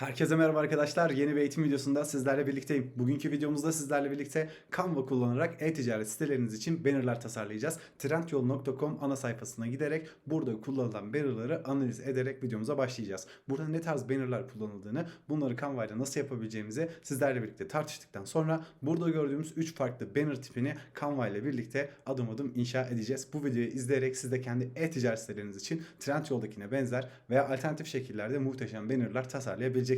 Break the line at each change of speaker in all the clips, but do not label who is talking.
Herkese merhaba arkadaşlar. Yeni bir eğitim videosunda sizlerle birlikteyim. Bugünkü videomuzda sizlerle birlikte Canva kullanarak e-ticaret siteleriniz için bannerlar tasarlayacağız. Trendyol.com ana sayfasına giderek burada kullanılan bannerları analiz ederek videomuza başlayacağız. Burada ne tarz bannerlar kullanıldığını, bunları Canva ile nasıl yapabileceğimizi sizlerle birlikte tartıştıktan sonra burada gördüğümüz 3 farklı banner tipini Canva ile birlikte adım adım inşa edeceğiz. Bu videoyu izleyerek siz de kendi e-ticaret siteleriniz için Trendyol'dakine benzer veya alternatif şekillerde muhteşem bannerlar tasarlayabileceksiniz.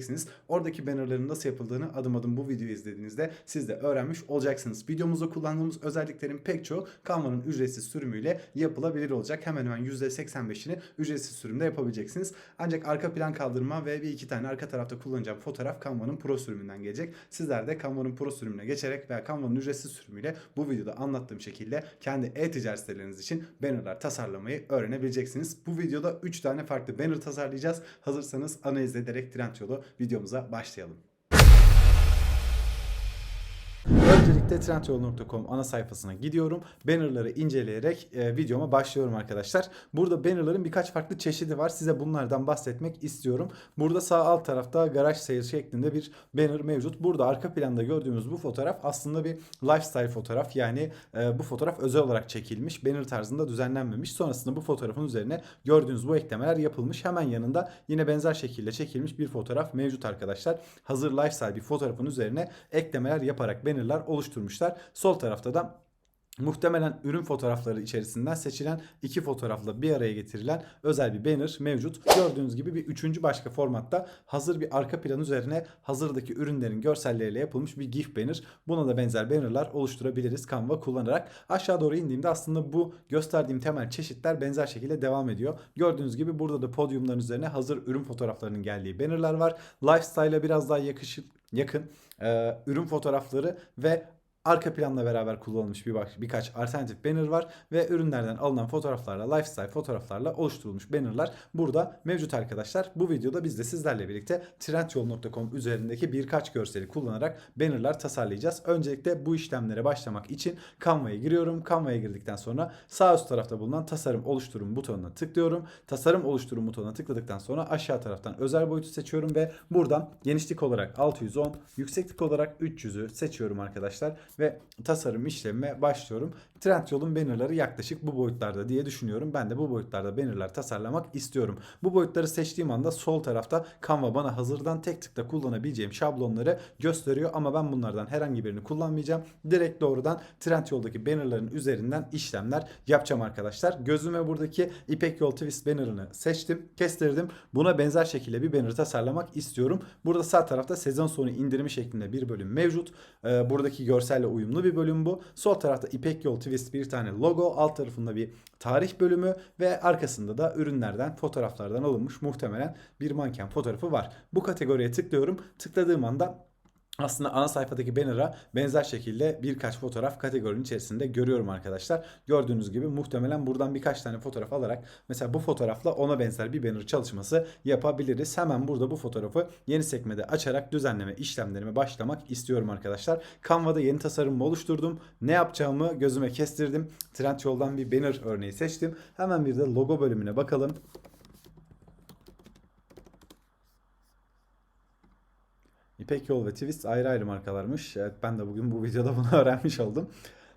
Oradaki bannerların nasıl yapıldığını adım adım bu videoyu izlediğinizde siz de öğrenmiş olacaksınız. Videomuzda kullandığımız özelliklerin pek çoğu Canva'nın ücretsiz sürümüyle yapılabilir olacak. Hemen hemen %85'ini ücretsiz sürümde yapabileceksiniz. Ancak arka plan kaldırma ve bir iki tane arka tarafta kullanacağım fotoğraf Canva'nın Pro sürümünden gelecek. Sizler de Canva'nın Pro sürümüne geçerek veya Canva'nın ücretsiz sürümüyle bu videoda anlattığım şekilde kendi e-ticaret siteleriniz için bannerlar tasarlamayı öğrenebileceksiniz. Bu videoda 3 tane farklı banner tasarlayacağız. Hazırsanız analiz ederek Trendyol'u videomuza başlayalım. Öncelikle trendyol.com ana sayfasına gidiyorum. Bannerları inceleyerek e, videoma başlıyorum arkadaşlar. Burada bannerların birkaç farklı çeşidi var. Size bunlardan bahsetmek istiyorum. Burada sağ alt tarafta garaj sale şeklinde bir banner mevcut. Burada arka planda gördüğümüz bu fotoğraf aslında bir lifestyle fotoğraf. Yani e, bu fotoğraf özel olarak çekilmiş. Banner tarzında düzenlenmemiş. Sonrasında bu fotoğrafın üzerine gördüğünüz bu eklemeler yapılmış. Hemen yanında yine benzer şekilde çekilmiş bir fotoğraf mevcut arkadaşlar. Hazır lifestyle bir fotoğrafın üzerine eklemeler yaparak bannerlar oluşturmuşlar. Sol tarafta da Muhtemelen ürün fotoğrafları içerisinden seçilen iki fotoğrafla bir araya getirilen özel bir banner mevcut. Gördüğünüz gibi bir üçüncü başka formatta hazır bir arka plan üzerine hazırdaki ürünlerin görselleriyle yapılmış bir GIF banner. Buna da benzer bannerlar oluşturabiliriz Canva kullanarak. Aşağı doğru indiğimde aslında bu gösterdiğim temel çeşitler benzer şekilde devam ediyor. Gördüğünüz gibi burada da podyumların üzerine hazır ürün fotoğraflarının geldiği bannerlar var. Lifestyle'a biraz daha yakışık, yakın e, ürün fotoğrafları ve arka planla beraber kullanılmış bir bak- birkaç alternatif banner var ve ürünlerden alınan fotoğraflarla, lifestyle fotoğraflarla oluşturulmuş bannerlar burada mevcut arkadaşlar. Bu videoda biz de sizlerle birlikte trendyol.com üzerindeki birkaç görseli kullanarak bannerlar tasarlayacağız. Öncelikle bu işlemlere başlamak için Canva'ya giriyorum. Canva'ya girdikten sonra sağ üst tarafta bulunan tasarım oluşturum butonuna tıklıyorum. Tasarım oluşturum butonuna tıkladıktan sonra aşağı taraftan özel boyutu seçiyorum ve buradan genişlik olarak 610, yükseklik olarak 300'ü seçiyorum arkadaşlar ve tasarım işlemime başlıyorum. Trendyol'un bannerları yaklaşık bu boyutlarda diye düşünüyorum. Ben de bu boyutlarda bannerlar tasarlamak istiyorum. Bu boyutları seçtiğim anda sol tarafta Canva bana hazırdan tek tıkla kullanabileceğim şablonları gösteriyor ama ben bunlardan herhangi birini kullanmayacağım. Direkt doğrudan Trendyol'daki bannerların üzerinden işlemler yapacağım arkadaşlar. Gözüme buradaki İpek Yol Twist bannerını seçtim, kestirdim. Buna benzer şekilde bir banner tasarlamak istiyorum. Burada sağ tarafta sezon sonu indirimi şeklinde bir bölüm mevcut. Ee, buradaki görselle uyumlu bir bölüm bu. Sol tarafta İpek Yol Twist bir tane logo, alt tarafında bir tarih bölümü ve arkasında da ürünlerden, fotoğraflardan alınmış muhtemelen bir manken fotoğrafı var. Bu kategoriye tıklıyorum. Tıkladığım anda aslında ana sayfadaki banner'a benzer şekilde birkaç fotoğraf kategorinin içerisinde görüyorum arkadaşlar. Gördüğünüz gibi muhtemelen buradan birkaç tane fotoğraf alarak mesela bu fotoğrafla ona benzer bir banner çalışması yapabiliriz. Hemen burada bu fotoğrafı yeni sekmede açarak düzenleme işlemlerime başlamak istiyorum arkadaşlar. Canva'da yeni tasarımımı oluşturdum. Ne yapacağımı gözüme kestirdim. Trendyol'dan bir banner örneği seçtim. Hemen bir de logo bölümüne bakalım. İpek Yol ve Twist ayrı ayrı markalarmış. Evet ben de bugün bu videoda bunu öğrenmiş oldum.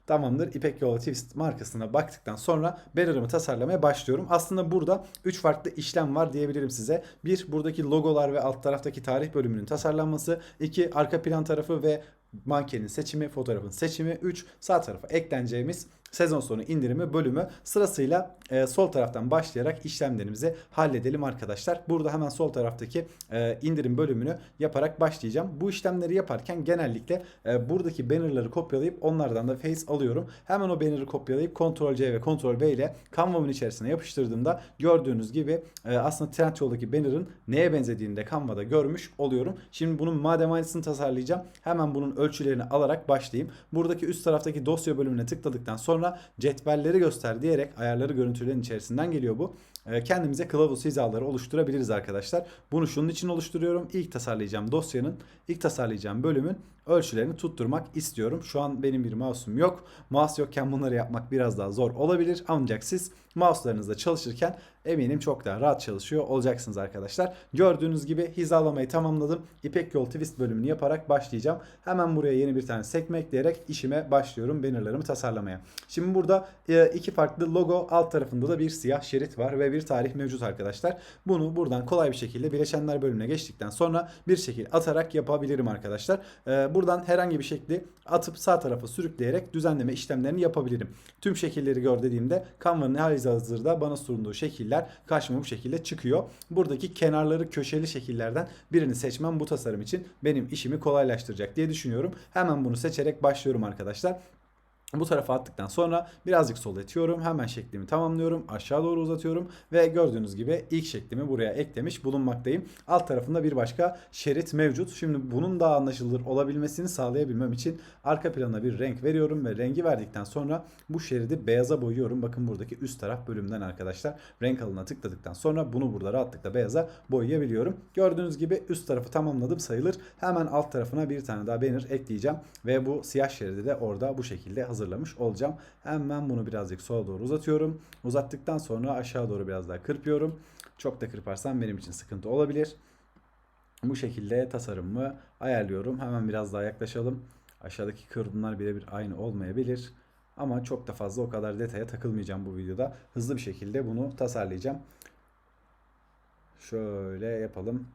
Tamamdır. İpek Yol ve Twist markasına baktıktan sonra banner'ımı tasarlamaya başlıyorum. Aslında burada 3 farklı işlem var diyebilirim size. Bir buradaki logolar ve alt taraftaki tarih bölümünün tasarlanması. iki arka plan tarafı ve mankenin seçimi, fotoğrafın seçimi. 3 sağ tarafa ekleneceğimiz sezon sonu indirimi bölümü sırasıyla e, sol taraftan başlayarak işlemlerimizi halledelim arkadaşlar. Burada hemen sol taraftaki e, indirim bölümünü yaparak başlayacağım. Bu işlemleri yaparken genellikle e, buradaki bannerları kopyalayıp onlardan da face alıyorum. Hemen o banner'ı kopyalayıp Ctrl C ve Ctrl V ile Canva'mın içerisine yapıştırdığımda gördüğünüz gibi e, aslında Trendyol'daki banner'ın neye benzediğini de Canva'da görmüş oluyorum. Şimdi bunun madem aynısını tasarlayacağım hemen bunun ölçülerini alarak başlayayım. Buradaki üst taraftaki dosya bölümüne tıkladıktan sonra cetvelleri göster diyerek ayarları görüntülerin içerisinden geliyor bu. Ee, Kendimize kılavuz hizaları oluşturabiliriz arkadaşlar. Bunu şunun için oluşturuyorum. İlk tasarlayacağım dosyanın, ilk tasarlayacağım bölümün ölçülerini tutturmak istiyorum. Şu an benim bir mouse'um yok. Mouse yokken bunları yapmak biraz daha zor olabilir. Ancak siz mouse'larınızda çalışırken eminim çok daha rahat çalışıyor olacaksınız arkadaşlar. Gördüğünüz gibi hizalamayı tamamladım. İpek yol twist bölümünü yaparak başlayacağım. Hemen buraya yeni bir tane sekme ekleyerek işime başlıyorum bannerlarımı tasarlamaya. Şimdi burada e, iki farklı logo alt tarafında da bir siyah şerit var ve bir tarih mevcut arkadaşlar. Bunu buradan kolay bir şekilde bileşenler bölümüne geçtikten sonra bir şekil atarak yapabilirim arkadaşlar. E, buradan herhangi bir şekli atıp sağ tarafa sürükleyerek düzenleme işlemlerini yapabilirim. Tüm şekilleri gör dediğimde Canva'nın hazırda bana sunduğu şekiller karşıma bu şekilde çıkıyor. Buradaki kenarları köşeli şekillerden birini seçmem bu tasarım için benim işimi kolaylaştıracak diye düşünüyorum. Hemen bunu seçerek başlıyorum arkadaşlar. Bu tarafa attıktan sonra birazcık sol itiyorum. Hemen şeklimi tamamlıyorum. Aşağı doğru uzatıyorum. Ve gördüğünüz gibi ilk şeklimi buraya eklemiş bulunmaktayım. Alt tarafında bir başka şerit mevcut. Şimdi bunun daha anlaşılır olabilmesini sağlayabilmem için arka plana bir renk veriyorum. Ve rengi verdikten sonra bu şeridi beyaza boyuyorum. Bakın buradaki üst taraf bölümden arkadaşlar. Renk alına tıkladıktan sonra bunu burada rahatlıkla beyaza boyayabiliyorum. Gördüğünüz gibi üst tarafı tamamladım sayılır. Hemen alt tarafına bir tane daha banner ekleyeceğim. Ve bu siyah şeridi de orada bu şekilde hazırlamış olacağım. Hemen bunu birazcık sola doğru uzatıyorum. Uzattıktan sonra aşağı doğru biraz daha kırpıyorum. Çok da kırparsam benim için sıkıntı olabilir. Bu şekilde tasarımımı ayarlıyorum. Hemen biraz daha yaklaşalım. Aşağıdaki kırılımlar birebir aynı olmayabilir. Ama çok da fazla o kadar detaya takılmayacağım bu videoda. Hızlı bir şekilde bunu tasarlayacağım. Şöyle yapalım.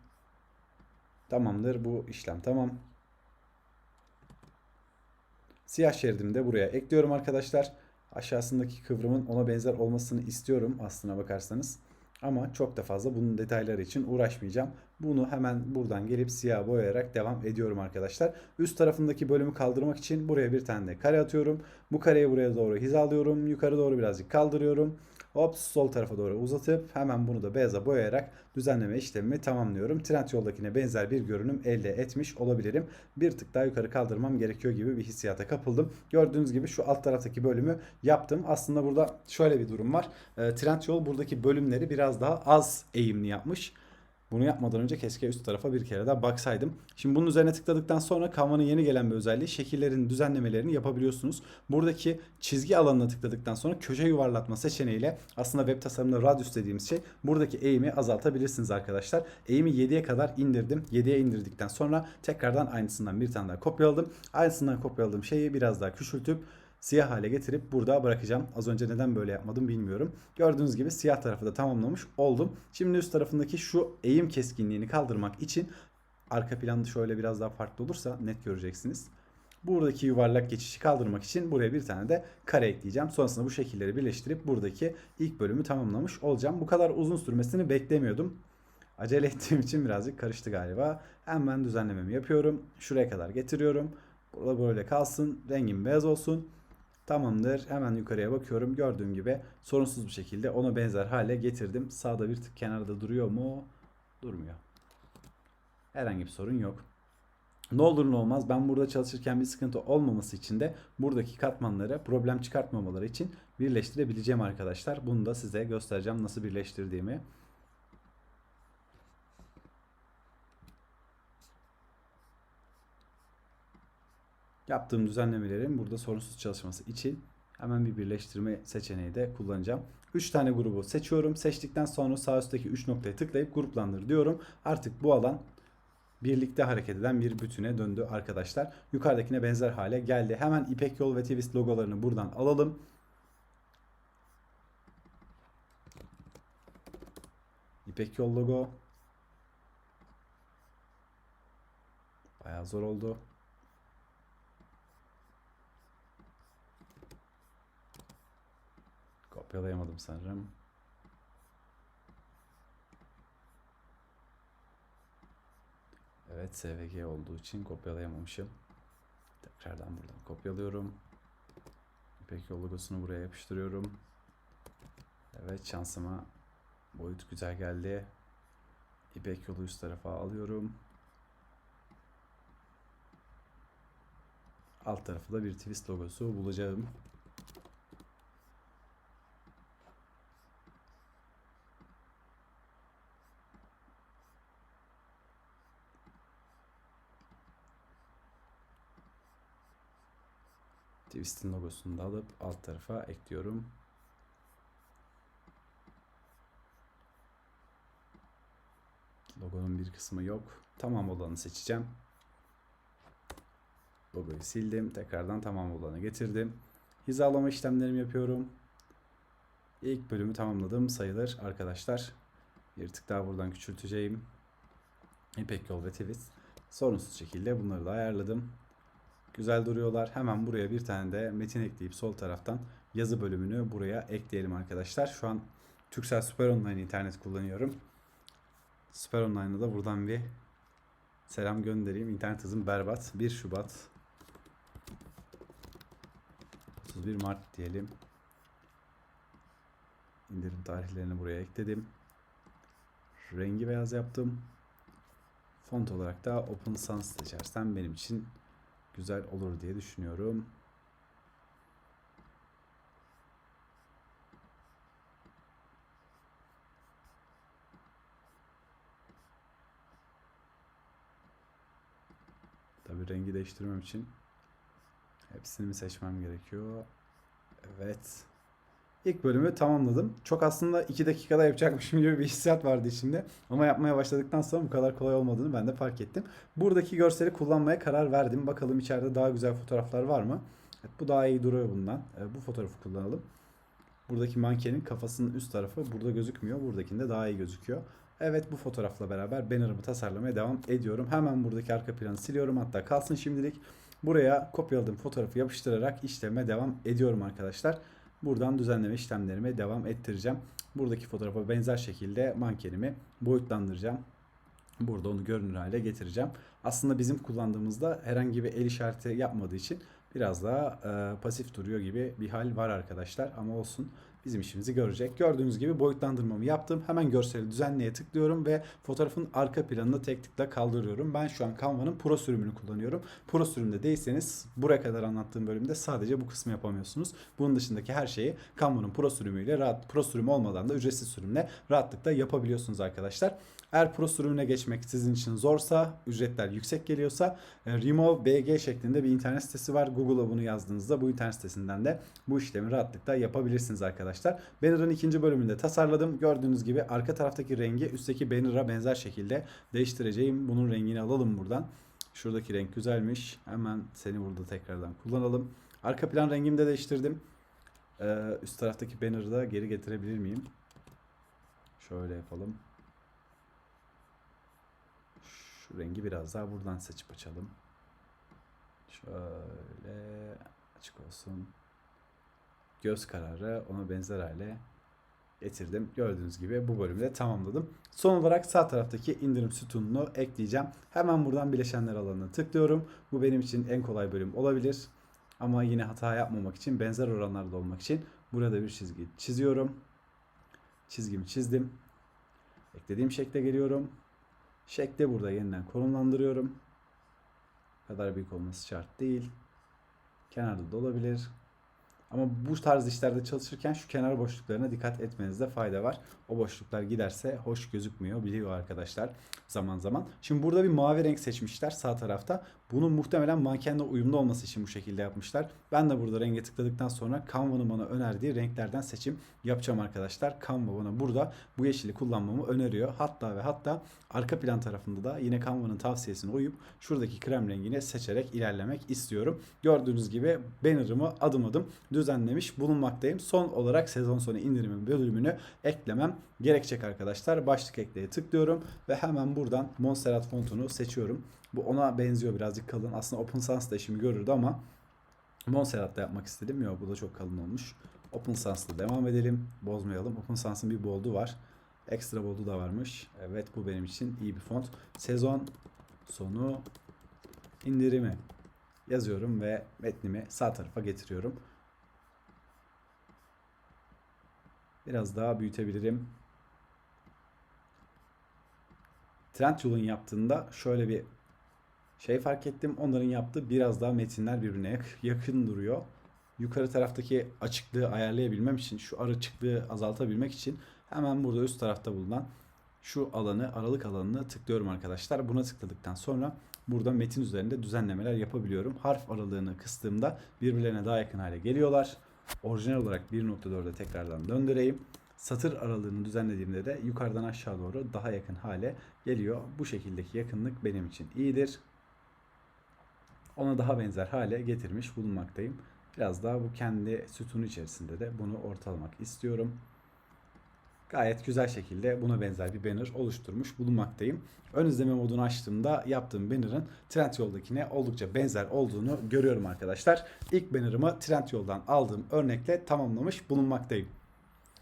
Tamamdır bu işlem tamam. Siyah şeridimi de buraya ekliyorum arkadaşlar. Aşağısındaki kıvrımın ona benzer olmasını istiyorum aslına bakarsanız. Ama çok da fazla bunun detayları için uğraşmayacağım. Bunu hemen buradan gelip siyah boyayarak devam ediyorum arkadaşlar. Üst tarafındaki bölümü kaldırmak için buraya bir tane de kare atıyorum. Bu kareyi buraya doğru hizalıyorum. Yukarı doğru birazcık kaldırıyorum. Hop sol tarafa doğru uzatıp hemen bunu da beyaza boyayarak düzenleme işlemimi tamamlıyorum. Trend yoldakine benzer bir görünüm elde etmiş olabilirim. Bir tık daha yukarı kaldırmam gerekiyor gibi bir hissiyata kapıldım. Gördüğünüz gibi şu alt taraftaki bölümü yaptım. Aslında burada şöyle bir durum var. E, Trend yol buradaki bölümleri biraz daha az eğimli yapmış. Bunu yapmadan önce keşke üst tarafa bir kere daha baksaydım. Şimdi bunun üzerine tıkladıktan sonra Canva'nın yeni gelen bir özelliği şekillerin düzenlemelerini yapabiliyorsunuz. Buradaki çizgi alanına tıkladıktan sonra köşe yuvarlatma seçeneğiyle aslında web tasarımında radius dediğimiz şey buradaki eğimi azaltabilirsiniz arkadaşlar. Eğimi 7'ye kadar indirdim. 7'ye indirdikten sonra tekrardan aynısından bir tane daha kopyaladım. Aynısından kopyaladığım şeyi biraz daha küçültüp siyah hale getirip burada bırakacağım. Az önce neden böyle yapmadım bilmiyorum. Gördüğünüz gibi siyah tarafı da tamamlamış oldum. Şimdi üst tarafındaki şu eğim keskinliğini kaldırmak için arka planda şöyle biraz daha farklı olursa net göreceksiniz. Buradaki yuvarlak geçişi kaldırmak için buraya bir tane de kare ekleyeceğim. Sonrasında bu şekilleri birleştirip buradaki ilk bölümü tamamlamış olacağım. Bu kadar uzun sürmesini beklemiyordum. Acele ettiğim için birazcık karıştı galiba. Hemen düzenlememi yapıyorum. Şuraya kadar getiriyorum. Burada böyle kalsın. Rengim beyaz olsun. Tamamdır. Hemen yukarıya bakıyorum. Gördüğüm gibi sorunsuz bir şekilde ona benzer hale getirdim. Sağda bir tık kenarda duruyor mu? Durmuyor. Herhangi bir sorun yok. Ne olur ne olmaz ben burada çalışırken bir sıkıntı olmaması için de buradaki katmanları problem çıkartmamaları için birleştirebileceğim arkadaşlar. Bunu da size göstereceğim nasıl birleştirdiğimi. Yaptığım düzenlemelerin burada sorunsuz çalışması için hemen bir birleştirme seçeneği de kullanacağım. 3 tane grubu seçiyorum. Seçtikten sonra sağ üstteki 3 noktaya tıklayıp gruplandır diyorum. Artık bu alan birlikte hareket eden bir bütüne döndü arkadaşlar. Yukarıdakine benzer hale geldi. Hemen İpek Yol ve Twist logolarını buradan alalım. İpek Yol logo. Bayağı zor oldu. Kopyalayamadım sanırım. Evet SVG olduğu için kopyalayamamışım. Tekrardan buradan kopyalıyorum. İpek yol logosunu buraya yapıştırıyorum. Evet şansıma boyut güzel geldi. İpek yolu üst tarafa alıyorum. Alt tarafı da bir twist logosu bulacağım. Twist'in logosunu da alıp alt tarafa ekliyorum. Logonun bir kısmı yok. Tamam olanı seçeceğim. Logoyu sildim. Tekrardan tamam olanı getirdim. Hizalama işlemlerimi yapıyorum. İlk bölümü tamamladım sayılır arkadaşlar. Bir tık daha buradan küçülteceğim. İpek yol ve tweet. Sorunsuz şekilde bunları da ayarladım. Güzel duruyorlar. Hemen buraya bir tane de metin ekleyip sol taraftan yazı bölümünü buraya ekleyelim arkadaşlar. Şu an Turkcell Süper Online internet kullanıyorum. Süper Online'a da buradan bir selam göndereyim. İnternet hızım berbat. 1 Şubat 31 Mart diyelim. İndirim tarihlerini buraya ekledim. Rengi beyaz yaptım. Font olarak da Open Sans seçersem benim için güzel olur diye düşünüyorum. Tabii rengi değiştirmem için hepsini mi seçmem gerekiyor? Evet. İlk bölümü tamamladım. Çok aslında 2 dakikada yapacakmışım gibi bir hissiyat vardı içimde. Ama yapmaya başladıktan sonra bu kadar kolay olmadığını ben de fark ettim. Buradaki görseli kullanmaya karar verdim. Bakalım içeride daha güzel fotoğraflar var mı? Evet, bu daha iyi duruyor bundan. E, bu fotoğrafı kullanalım. Buradaki mankenin kafasının üst tarafı burada gözükmüyor. Buradakinde daha iyi gözüküyor. Evet bu fotoğrafla beraber banner'ımı tasarlamaya devam ediyorum. Hemen buradaki arka planı siliyorum. Hatta kalsın şimdilik. Buraya kopyaladığım fotoğrafı yapıştırarak işleme devam ediyorum arkadaşlar. Buradan düzenleme işlemlerime devam ettireceğim. Buradaki fotoğrafa benzer şekilde mankenimi boyutlandıracağım. Burada onu görünür hale getireceğim. Aslında bizim kullandığımızda herhangi bir el işareti yapmadığı için biraz daha e, pasif duruyor gibi bir hal var arkadaşlar. Ama olsun bizim işimizi görecek. Gördüğünüz gibi boyutlandırmamı yaptım. Hemen görseli düzenleye tıklıyorum ve fotoğrafın arka planını tek tıkla kaldırıyorum. Ben şu an Canva'nın Pro sürümünü kullanıyorum. Pro sürümde değilseniz buraya kadar anlattığım bölümde sadece bu kısmı yapamıyorsunuz. Bunun dışındaki her şeyi Canva'nın Pro sürümüyle rahat Pro sürümü olmadan da ücretsiz sürümle rahatlıkla yapabiliyorsunuz arkadaşlar. Eğer Pro sürümüne geçmek sizin için zorsa, ücretler yüksek geliyorsa e, Remove BG şeklinde bir internet sitesi var. Google'a bunu yazdığınızda bu internet sitesinden de bu işlemi rahatlıkla yapabilirsiniz arkadaşlar. Banner'ın ikinci bölümünde tasarladım. Gördüğünüz gibi arka taraftaki rengi üstteki banner'a benzer şekilde değiştireceğim. Bunun rengini alalım buradan. Şuradaki renk güzelmiş. Hemen seni burada tekrardan kullanalım. Arka plan rengimi de değiştirdim. Ee, üst taraftaki banner'ı da geri getirebilir miyim? Şöyle yapalım. Şu rengi biraz daha buradan seçip açalım. Şöyle açık olsun. Göz kararı ona benzer hale getirdim. Gördüğünüz gibi bu bölümü de tamamladım. Son olarak sağ taraftaki indirim sütununu ekleyeceğim. Hemen buradan bileşenler alanına tıklıyorum. Bu benim için en kolay bölüm olabilir. Ama yine hata yapmamak için benzer oranlarda olmak için burada bir çizgi çiziyorum. Çizgimi çizdim. Eklediğim şekle geliyorum. Şekli burada yeniden konumlandırıyorum. kadar büyük olması şart değil. Kenarda da olabilir. Ama bu tarz işlerde çalışırken şu kenar boşluklarına dikkat etmenizde fayda var. O boşluklar giderse hoş gözükmüyor biliyor arkadaşlar zaman zaman. Şimdi burada bir mavi renk seçmişler sağ tarafta. Bunun muhtemelen mankenle uyumlu olması için bu şekilde yapmışlar. Ben de burada renge tıkladıktan sonra Canva'nın bana önerdiği renklerden seçim yapacağım arkadaşlar. Canva bana burada bu yeşili kullanmamı öneriyor. Hatta ve hatta arka plan tarafında da yine Canva'nın tavsiyesine uyup şuradaki krem rengini seçerek ilerlemek istiyorum. Gördüğünüz gibi banner'ımı adım adım düzenlemiş bulunmaktayım. Son olarak sezon sonu indirimin bölümünü eklemem gerekecek arkadaşlar. Başlık ekleye tıklıyorum ve hemen buradan Montserrat fontunu seçiyorum. Bu ona benziyor birazcık kalın. Aslında Open Sans da işimi görürdü ama Montserrat'ta yapmak istedim. Yok bu da çok kalın olmuş. Open Sans'la devam edelim. Bozmayalım. Open Sans'ın bir boldu var. Ekstra boldu da varmış. Evet bu benim için iyi bir font. Sezon sonu indirimi yazıyorum ve metnimi sağ tarafa getiriyorum. Biraz daha büyütebilirim. Trendyol'un yaptığında şöyle bir şey fark ettim. Onların yaptığı biraz daha metinler birbirine yak- yakın duruyor. Yukarı taraftaki açıklığı ayarlayabilmem için, şu açıklığı azaltabilmek için hemen burada üst tarafta bulunan şu alanı, aralık alanını tıklıyorum arkadaşlar. Buna tıkladıktan sonra burada metin üzerinde düzenlemeler yapabiliyorum. Harf aralığını kıstığımda birbirlerine daha yakın hale geliyorlar. Orijinal olarak 1.4'e tekrardan döndüreyim. satır aralığını düzenlediğimde de yukarıdan aşağı doğru daha yakın hale geliyor. Bu şekildeki yakınlık benim için iyidir. Ona daha benzer hale getirmiş bulunmaktayım. Biraz daha bu kendi sütunu içerisinde de bunu ortalamak istiyorum. Gayet güzel şekilde buna benzer bir banner oluşturmuş bulunmaktayım. Ön izleme modunu açtığımda yaptığım banner'ın Trendyol'dakine oldukça benzer olduğunu görüyorum arkadaşlar. İlk banner'ımı Trendyol'dan aldığım örnekle tamamlamış bulunmaktayım.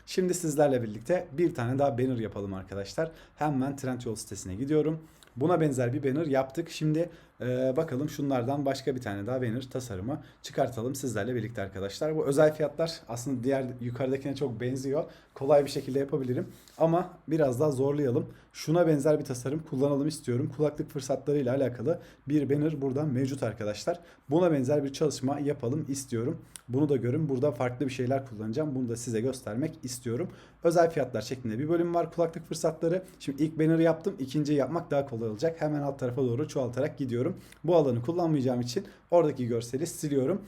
Şimdi sizlerle birlikte bir tane daha banner yapalım arkadaşlar. Hemen Trendyol sitesine gidiyorum. Buna benzer bir banner yaptık. Şimdi e, bakalım şunlardan başka bir tane daha banner tasarımı çıkartalım sizlerle birlikte arkadaşlar. Bu özel fiyatlar aslında diğer yukarıdakine çok benziyor. Kolay bir şekilde yapabilirim. Ama biraz daha zorlayalım. Şuna benzer bir tasarım kullanalım istiyorum. Kulaklık fırsatlarıyla alakalı bir banner burada mevcut arkadaşlar. Buna benzer bir çalışma yapalım istiyorum. Bunu da görün. Burada farklı bir şeyler kullanacağım. Bunu da size göstermek istiyorum. Özel fiyatlar şeklinde bir bölüm var. Kulaklık fırsatları. Şimdi ilk banner yaptım. İkinciyi yapmak daha kolay olacak. Hemen alt tarafa doğru çoğaltarak gidiyorum. Bu alanı kullanmayacağım için oradaki görseli siliyorum.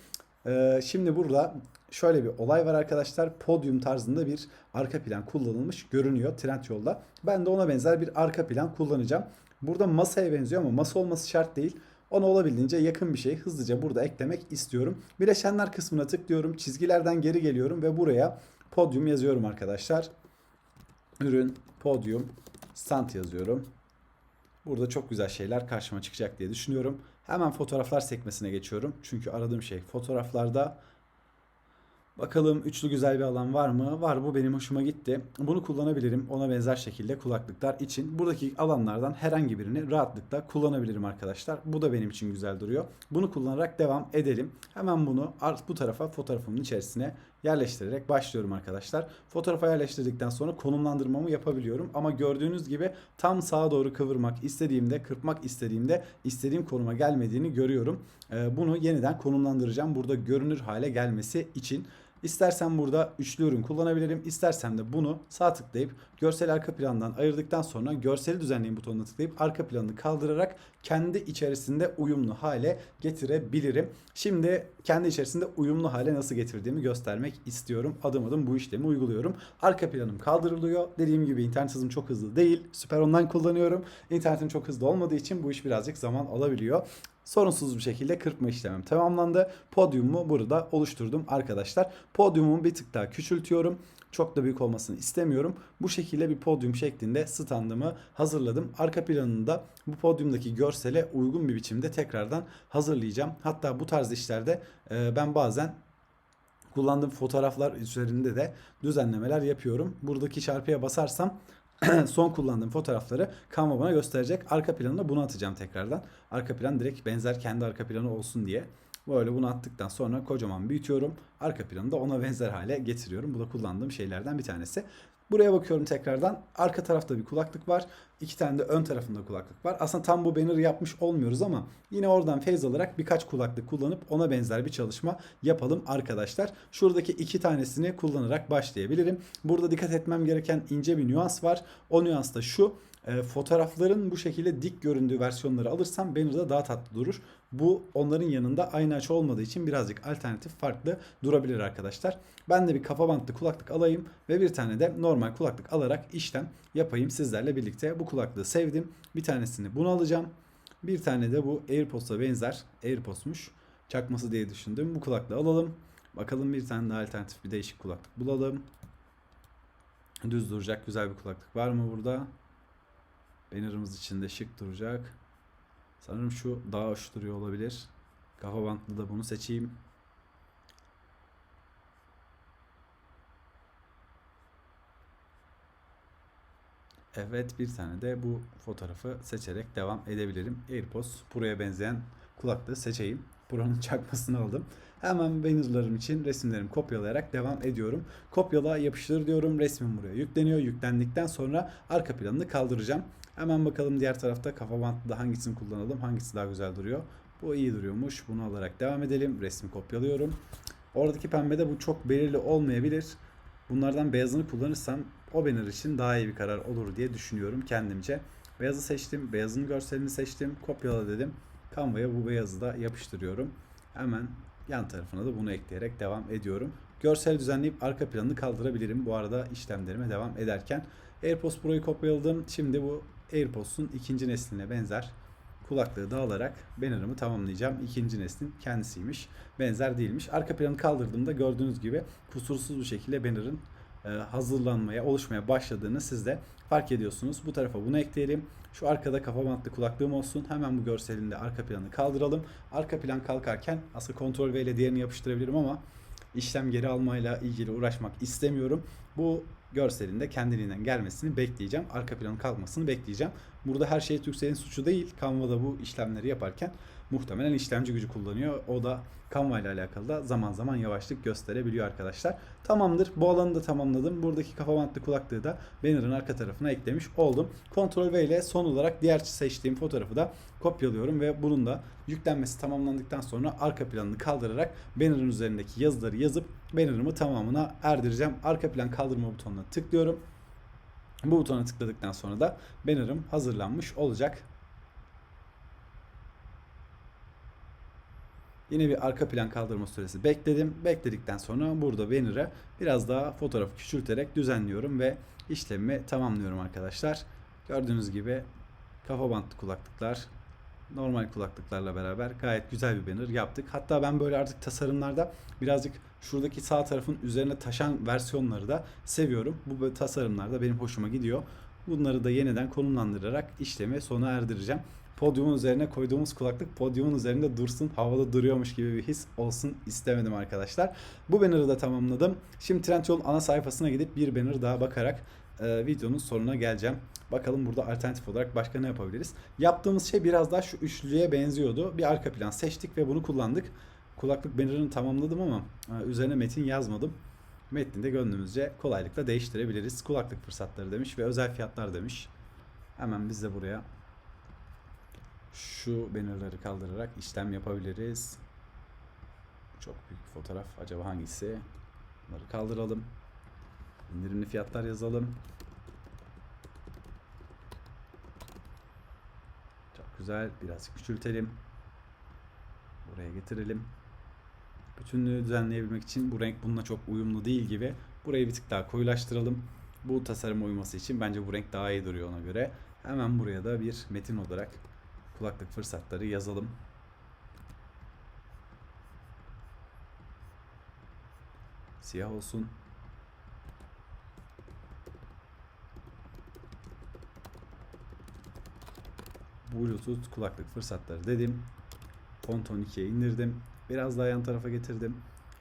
Ee, şimdi burada şöyle bir olay var arkadaşlar. Podyum tarzında bir arka plan kullanılmış görünüyor Trendyol'da. Ben de ona benzer bir arka plan kullanacağım. Burada masaya benziyor ama masa olması şart değil. Ona olabildiğince yakın bir şey hızlıca burada eklemek istiyorum. Bileşenler kısmına tıklıyorum. Çizgilerden geri geliyorum ve buraya podyum yazıyorum arkadaşlar. Ürün, podyum, stand yazıyorum. Burada çok güzel şeyler karşıma çıkacak diye düşünüyorum. Hemen fotoğraflar sekmesine geçiyorum. Çünkü aradığım şey fotoğraflarda. Bakalım üçlü güzel bir alan var mı? Var bu benim hoşuma gitti. Bunu kullanabilirim. Ona benzer şekilde kulaklıklar için. Buradaki alanlardan herhangi birini rahatlıkla kullanabilirim arkadaşlar. Bu da benim için güzel duruyor. Bunu kullanarak devam edelim. Hemen bunu bu tarafa fotoğrafımın içerisine yerleştirerek başlıyorum arkadaşlar. Fotoğrafa yerleştirdikten sonra konumlandırmamı yapabiliyorum. Ama gördüğünüz gibi tam sağa doğru kıvırmak istediğimde, kırpmak istediğimde istediğim konuma gelmediğini görüyorum. Ee, bunu yeniden konumlandıracağım. Burada görünür hale gelmesi için. İstersen burada üçlü ürün kullanabilirim. İstersem de bunu sağ tıklayıp görsel arka plandan ayırdıktan sonra görseli düzenleyin butonuna tıklayıp arka planını kaldırarak kendi içerisinde uyumlu hale getirebilirim. Şimdi kendi içerisinde uyumlu hale nasıl getirdiğimi göstermek istiyorum. Adım adım bu işlemi uyguluyorum. Arka planım kaldırılıyor. Dediğim gibi internet hızım çok hızlı değil. Süper online kullanıyorum. İnternetim çok hızlı olmadığı için bu iş birazcık zaman alabiliyor sorunsuz bir şekilde kırpma işlemim tamamlandı. Podyumumu burada oluşturdum arkadaşlar. Podyumumu bir tık daha küçültüyorum. Çok da büyük olmasını istemiyorum. Bu şekilde bir podyum şeklinde standımı hazırladım. Arka planını da bu podyumdaki görsele uygun bir biçimde tekrardan hazırlayacağım. Hatta bu tarz işlerde e, ben bazen kullandığım fotoğraflar üzerinde de düzenlemeler yapıyorum. Buradaki çarpıya basarsam son kullandığım fotoğrafları Canva bana gösterecek. Arka planına bunu atacağım tekrardan. Arka plan direkt benzer kendi arka planı olsun diye. Böyle bunu attıktan sonra kocaman büyütüyorum. Arka planı da ona benzer hale getiriyorum. Bu da kullandığım şeylerden bir tanesi. Buraya bakıyorum tekrardan. Arka tarafta bir kulaklık var. İki tane de ön tarafında kulaklık var. Aslında tam bu banner yapmış olmuyoruz ama yine oradan feyz alarak birkaç kulaklık kullanıp ona benzer bir çalışma yapalım arkadaşlar. Şuradaki iki tanesini kullanarak başlayabilirim. Burada dikkat etmem gereken ince bir nüans var. O nüans da şu e, fotoğrafların bu şekilde dik göründüğü versiyonları alırsam banner'da daha tatlı durur. Bu onların yanında aynı açı olmadığı için birazcık alternatif farklı durabilir arkadaşlar. Ben de bir kafa bantlı kulaklık alayım ve bir tane de normal kulaklık alarak işlem yapayım sizlerle birlikte. Bu kulaklığı sevdim. Bir tanesini bunu alacağım. Bir tane de bu AirPods'a benzer. AirPods'muş. Çakması diye düşündüm. Bu kulaklığı alalım. Bakalım bir tane daha alternatif bir değişik kulaklık bulalım. Düz duracak güzel bir kulaklık var mı burada? Banner'ımız içinde şık duracak. Sanırım şu daha hoş duruyor olabilir. Kafa bantlı da bunu seçeyim. Evet bir tane de bu fotoğrafı seçerek devam edebilirim. AirPods Pro'ya benzeyen kulaklığı seçeyim. Pro'nun çakmasını aldım. Hemen bannerlarım için resimlerimi kopyalayarak devam ediyorum. Kopyala yapıştır diyorum. Resmim buraya yükleniyor. Yüklendikten sonra arka planını kaldıracağım. Hemen bakalım diğer tarafta kafa bantlı hangisini kullanalım. Hangisi daha güzel duruyor. Bu iyi duruyormuş. Bunu alarak devam edelim. Resmi kopyalıyorum. Oradaki pembede bu çok belirli olmayabilir. Bunlardan beyazını kullanırsam o banner için daha iyi bir karar olur diye düşünüyorum kendimce. Beyazı seçtim. Beyazın görselini seçtim. Kopyala dedim. Canva'ya bu beyazı da yapıştırıyorum. Hemen yan tarafına da bunu ekleyerek devam ediyorum. görsel düzenleyip arka planını kaldırabilirim. Bu arada işlemlerime devam ederken. AirPods Pro'yu kopyaladım. Şimdi bu AirPods'un ikinci nesline benzer kulaklığı da alarak banner'ımı tamamlayacağım. İkinci neslin kendisiymiş. Benzer değilmiş. Arka planı kaldırdığımda gördüğünüz gibi kusursuz bir şekilde banner'ın hazırlanmaya, oluşmaya başladığını siz de fark ediyorsunuz. Bu tarafa bunu ekleyelim. Şu arkada kafa bantlı kulaklığım olsun. Hemen bu görselinde arka planı kaldıralım. Arka plan kalkarken aslında Ctrl V ile diğerini yapıştırabilirim ama işlem geri almayla ilgili uğraşmak istemiyorum. Bu görselinde kendiliğinden gelmesini bekleyeceğim. Arka planın kalkmasını bekleyeceğim. Burada her şey Turkcell'in suçu değil. Canva'da bu işlemleri yaparken muhtemelen işlemci gücü kullanıyor. O da Canva ile alakalı da zaman zaman yavaşlık gösterebiliyor arkadaşlar. Tamamdır. Bu alanı da tamamladım. Buradaki kafa bantlı kulaklığı da banner'ın arka tarafına eklemiş oldum. Ctrl V ile son olarak diğer seçtiğim fotoğrafı da kopyalıyorum ve bunun da yüklenmesi tamamlandıktan sonra arka planını kaldırarak banner'ın üzerindeki yazıları yazıp banner'ımı tamamına erdireceğim. Arka plan kaldırma butonuna tıklıyorum. Bu butona tıkladıktan sonra da banner'ım hazırlanmış olacak. Yine bir arka plan kaldırma süresi bekledim. Bekledikten sonra burada banner'ı biraz daha fotoğrafı küçülterek düzenliyorum ve işlemimi tamamlıyorum arkadaşlar. Gördüğünüz gibi kafa bantlı kulaklıklar normal kulaklıklarla beraber gayet güzel bir banner yaptık. Hatta ben böyle artık tasarımlarda birazcık şuradaki sağ tarafın üzerine taşan versiyonları da seviyorum. Bu tasarımlarda benim hoşuma gidiyor. Bunları da yeniden konumlandırarak işlemi sona erdireceğim. Podyumun üzerine koyduğumuz kulaklık podyumun üzerinde dursun, havada duruyormuş gibi bir his olsun istemedim arkadaşlar. Bu banner'ı da tamamladım. Şimdi Trendyol ana sayfasına gidip bir banner daha bakarak e, videonun sonuna geleceğim. Bakalım burada alternatif olarak başka ne yapabiliriz? Yaptığımız şey biraz daha şu üçlüye benziyordu. Bir arka plan seçtik ve bunu kullandık. Kulaklık banner'ını tamamladım ama e, üzerine metin yazmadım. Metni de gönlümüzce kolaylıkla değiştirebiliriz. Kulaklık fırsatları demiş ve özel fiyatlar demiş. Hemen biz de buraya şu bannerları kaldırarak işlem yapabiliriz. Çok büyük fotoğraf. Acaba hangisi? Bunları kaldıralım. İndirimli fiyatlar yazalım. Çok güzel. Biraz küçültelim. Buraya getirelim. Bütünlüğü düzenleyebilmek için bu renk bununla çok uyumlu değil gibi. Burayı bir tık daha koyulaştıralım. Bu tasarıma uyması için bence bu renk daha iyi duruyor ona göre. Hemen buraya da bir metin olarak kulaklık fırsatları yazalım. Siyah olsun. Bluetooth kulaklık fırsatları dedim. Font 12'ye indirdim. Biraz daha yan tarafa getirdim.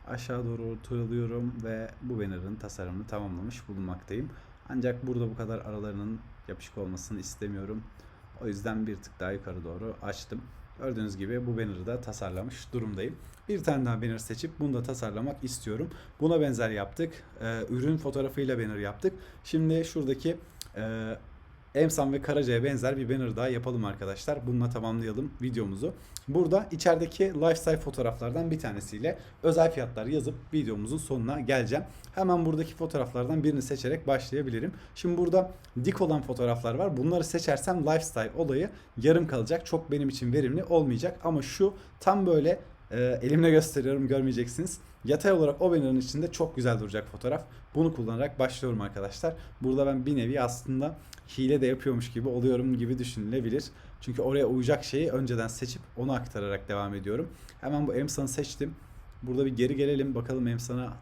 Aşağı doğru ortalıyorum ve bu banner'ın tasarımını tamamlamış bulunmaktayım. Ancak burada bu kadar aralarının yapışık olmasını istemiyorum. O yüzden bir tık daha yukarı doğru açtım. Gördüğünüz gibi bu banner'ı da tasarlamış durumdayım. Bir tane daha banner seçip bunu da tasarlamak istiyorum. Buna benzer yaptık. Ee, ürün fotoğrafıyla banner yaptık. Şimdi şuradaki e, Emsan ve Karaca'ya benzer bir banner daha yapalım arkadaşlar. Bununla tamamlayalım videomuzu. Burada içerideki lifestyle fotoğraflardan bir tanesiyle özel fiyatlar yazıp videomuzun sonuna geleceğim. Hemen buradaki fotoğraflardan birini seçerek başlayabilirim. Şimdi burada dik olan fotoğraflar var. Bunları seçersem lifestyle olayı yarım kalacak. Çok benim için verimli olmayacak. Ama şu tam böyle e, elimle gösteriyorum görmeyeceksiniz. Yatay olarak o banner'ın içinde çok güzel duracak fotoğraf. Bunu kullanarak başlıyorum arkadaşlar. Burada ben bir nevi aslında hile de yapıyormuş gibi oluyorum gibi düşünülebilir. Çünkü oraya uyacak şeyi önceden seçip onu aktararak devam ediyorum. Hemen bu Emsan'ı seçtim. Burada bir geri gelelim. Bakalım Emsan'a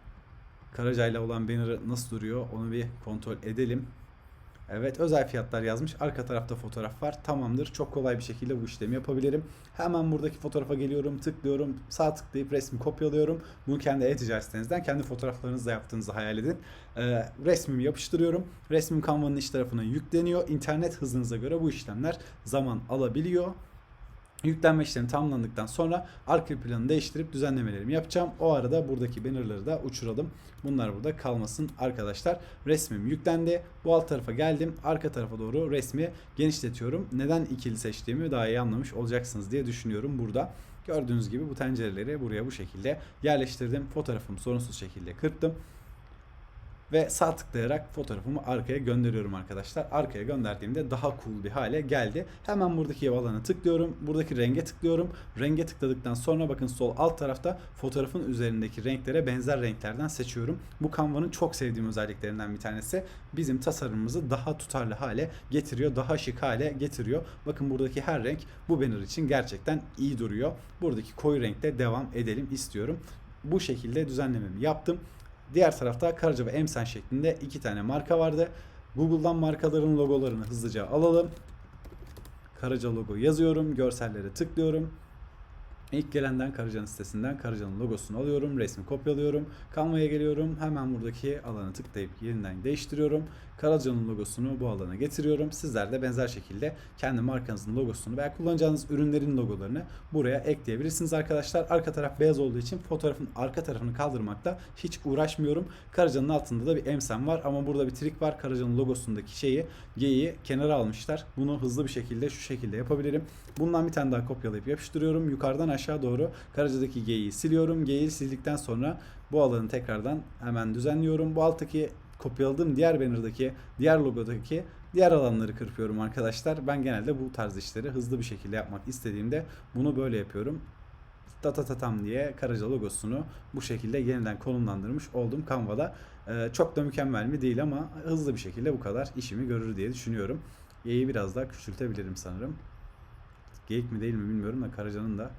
Karaca'yla olan banner'ı nasıl duruyor onu bir kontrol edelim. Evet özel fiyatlar yazmış. Arka tarafta fotoğraf var. Tamamdır. Çok kolay bir şekilde bu işlemi yapabilirim. Hemen buradaki fotoğrafa geliyorum. Tıklıyorum. Sağ tıklayıp resmi kopyalıyorum. Bunu kendi e-ticaret sitenizden kendi fotoğraflarınızla yaptığınızı hayal edin. Ee, resmimi yapıştırıyorum. Resmim Canva'nın iç tarafına yükleniyor. İnternet hızınıza göre bu işlemler zaman alabiliyor. Yüklenme işlemi tamamlandıktan sonra arka planı değiştirip düzenlemelerimi yapacağım. O arada buradaki bannerları da uçuralım. Bunlar burada kalmasın arkadaşlar. Resmim yüklendi. Bu alt tarafa geldim. Arka tarafa doğru resmi genişletiyorum. Neden ikili seçtiğimi daha iyi anlamış olacaksınız diye düşünüyorum burada. Gördüğünüz gibi bu tencereleri buraya bu şekilde yerleştirdim. Fotoğrafımı sorunsuz şekilde kırptım. Ve sağ tıklayarak fotoğrafımı arkaya gönderiyorum arkadaşlar. Arkaya gönderdiğimde daha cool bir hale geldi. Hemen buradaki alana tıklıyorum. Buradaki renge tıklıyorum. Renge tıkladıktan sonra bakın sol alt tarafta fotoğrafın üzerindeki renklere benzer renklerden seçiyorum. Bu Canva'nın çok sevdiğim özelliklerinden bir tanesi. Bizim tasarımımızı daha tutarlı hale getiriyor. Daha şık hale getiriyor. Bakın buradaki her renk bu banner için gerçekten iyi duruyor. Buradaki koyu renkte devam edelim istiyorum. Bu şekilde düzenlememi yaptım. Diğer tarafta Karaca ve Emsen şeklinde iki tane marka vardı. Google'dan markaların logolarını hızlıca alalım. Karaca logo yazıyorum. Görsellere tıklıyorum. İlk gelenden Karaca'nın sitesinden Karaca'nın logosunu alıyorum. Resmi kopyalıyorum. Canva'ya geliyorum. Hemen buradaki alanı tıklayıp yeniden değiştiriyorum. Karaca'nın logosunu bu alana getiriyorum. Sizler de benzer şekilde kendi markanızın logosunu veya kullanacağınız ürünlerin logolarını buraya ekleyebilirsiniz arkadaşlar. Arka taraf beyaz olduğu için fotoğrafın arka tarafını kaldırmakla hiç uğraşmıyorum. Karaca'nın altında da bir emsen var ama burada bir trik var. Karaca'nın logosundaki şeyi G'yi kenara almışlar. Bunu hızlı bir şekilde şu şekilde yapabilirim. Bundan bir tane daha kopyalayıp yapıştırıyorum. Yukarıdan aşağı doğru Karaca'daki G'yi siliyorum. G'yi sildikten sonra bu alanı tekrardan hemen düzenliyorum. Bu alttaki kopyaladığım diğer banner'daki, diğer logodaki diğer alanları kırpıyorum arkadaşlar. Ben genelde bu tarz işleri hızlı bir şekilde yapmak istediğimde bunu böyle yapıyorum. Tatatatam diye Karaca logosunu bu şekilde yeniden konumlandırmış oldum Canva'da. Ee, çok da mükemmel mi değil ama hızlı bir şekilde bu kadar işimi görür diye düşünüyorum. Y'yi biraz daha küçültebilirim sanırım. Geyik mi değil mi bilmiyorum da Karaca'nın da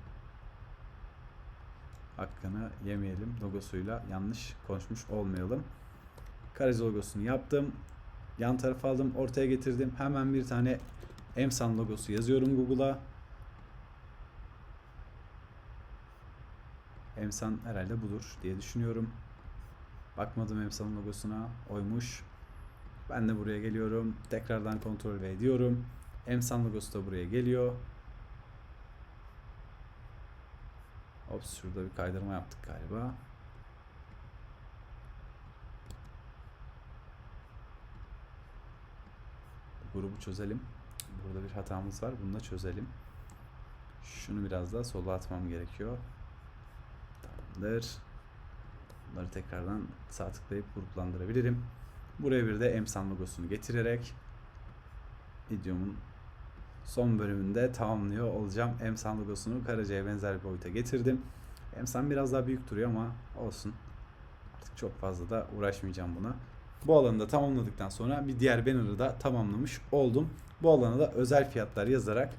hakkını yemeyelim. Logosuyla yanlış konuşmuş olmayalım. Karaca logosunu yaptım. Yan tarafa aldım. Ortaya getirdim. Hemen bir tane Emsan logosu yazıyorum Google'a. Emsan herhalde budur diye düşünüyorum. Bakmadım Emsan'ın logosuna. Oymuş. Ben de buraya geliyorum. Tekrardan kontrol ve ediyorum. Emsan logosu da buraya geliyor. Ops şurada bir kaydırma yaptık galiba. Grubu çözelim. Burada bir hatamız var. Bunu da çözelim. Şunu biraz daha sola atmam gerekiyor. Tamamdır. Bunları tekrardan sağ tıklayıp gruplandırabilirim. Buraya bir de emsan logosunu getirerek videomun son bölümünde tamamlıyor olacağım. Emsan logosunu Karaca'ya benzer bir boyuta getirdim. Emsan biraz daha büyük duruyor ama olsun. Artık çok fazla da uğraşmayacağım buna. Bu alanı da tamamladıktan sonra bir diğer banner'ı da tamamlamış oldum. Bu alana da özel fiyatlar yazarak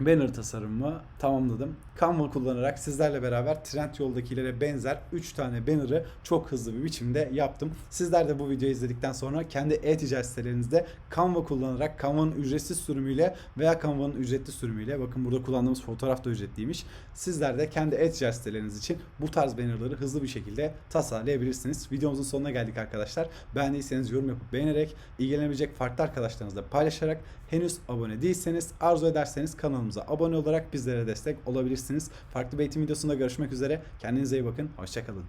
banner tasarımımı tamamladım. Canva kullanarak sizlerle beraber Trendyol'dakilere benzer 3 tane banner'ı çok hızlı bir biçimde yaptım. Sizler de bu videoyu izledikten sonra kendi e-ticaret sitelerinizde Canva kullanarak Canva'nın ücretsiz sürümüyle veya Canva'nın ücretli sürümüyle bakın burada kullandığımız fotoğraf da ücretliymiş. Sizler de kendi e-ticaret siteleriniz için bu tarz banner'ları hızlı bir şekilde tasarlayabilirsiniz. Videomuzun sonuna geldik arkadaşlar. Beğendiyseniz yorum yapıp beğenerek, ilgilenebilecek farklı arkadaşlarınızla paylaşarak henüz abone değilseniz arzu ederseniz kanalımıza abone olarak bizlere destek olabilirsiniz. Farklı bir eğitim videosunda görüşmek üzere. Kendinize iyi bakın. Hoşçakalın.